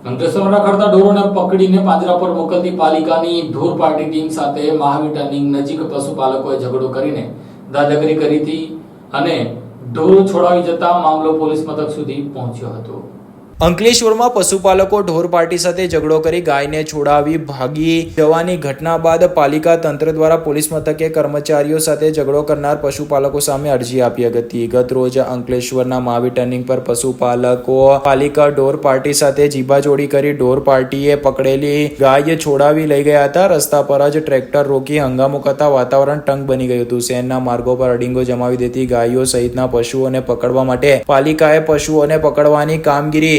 અંકલેશ્વરમાં ખડતા ઢોરોને પકડીને પાંજરા પર મોકલતી પાલિકાની ઢોર પાર્ટી ટીમ સાથે મહાવીર ટર્નિંગ નજીક પશુપાલકોએ ઝઘડો કરીને દાદાગીરી કરી હતી અને ઢોરો છોડાવી જતા મામલો પોલીસ મથક સુધી પહોંચ્યો હતો. અંકલેશ્વરમાં પશુપાલકો ઢોર પાર્ટી સાથે ઝઘડો કરી ગાયને છોડાવી ભાગી. જવાની ઘટના બાદ પાલિકા તંત્ર દ્વારા પોલીસ મથકે કર્મચારીઓ સાથે ઝઘડો કરનાર પશુપાલકો સામે અરજી આપી હતી. ગત રોજ અંકલેશ્વરના મહાવીર ટર્નિંગ પર પશુપાલકો પાલિકા ઢોર પાર્ટી સાથે જીબાજોડી કરી ઢોર પાર્ટીએ પકડેલી ગાય છોડાવી લઈ ગયા હતા. રસ્તા પર જ ટ્રેક્ટર રોકી હંગામો કરતા વાતાવરણ ટંગ બની ગયું હતું. શહેરના માર્ગો પર અડીંગો જમાવી દેતી ગાયો સહિતના પશુઓને પકડવા માટે પાલિકાએ પશુઓને પકડવાની કામગીરી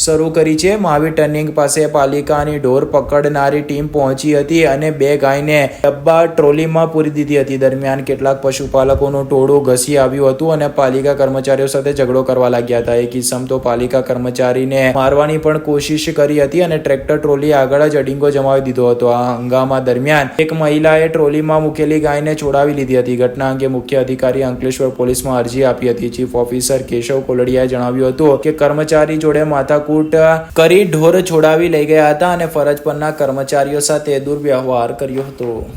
શરૂ કરી છે. મહાવીર ટર્નિંગ પાસે પાલિકાની ઢોર પકડનારી ટીમ પહોંચી હતી અને બે ગાયને ડબ્બા ટ્રોલીમાં પૂરી દીધી હતી. દરમિયાન કેટલાક પશુપાલકોનું ટોળું ઘસી આવ્યું હતું અને પાલિકા કર્મચારીઓ સાથે ઝઘડો કરવા લાગ્યા હતા. એક કિસ્સમ તો પાલિકા કર્મચારીને મારવાની પણ કોશિશ કરી હતી અને ટ્રેક્ટર ટ્રોલી આગળ જ અડીંગો જમાવી દીધો હતો. આ હંગામા દરમિયાન એક મહિલાએ ટ્રોલીમાં મૂકેલી ગાયને છોડાવી લીધી હતી. ઘટના અંગે મુખ્ય અધિકારી અંકલેશ્વર પોલીસમાં અરજી આપી હતી. ચીફ ઓફિસર કેશવ કોલડિયાએ જણાવ્યું હતું કે કર્મચારી જોડે માથાકૂટ કરી ઢોર છોડાવી લઈ ગયા હતા અને ફરજ પરના કર્મચારીઓ સાથે દુર્વ્યવહાર કર્યો હતો.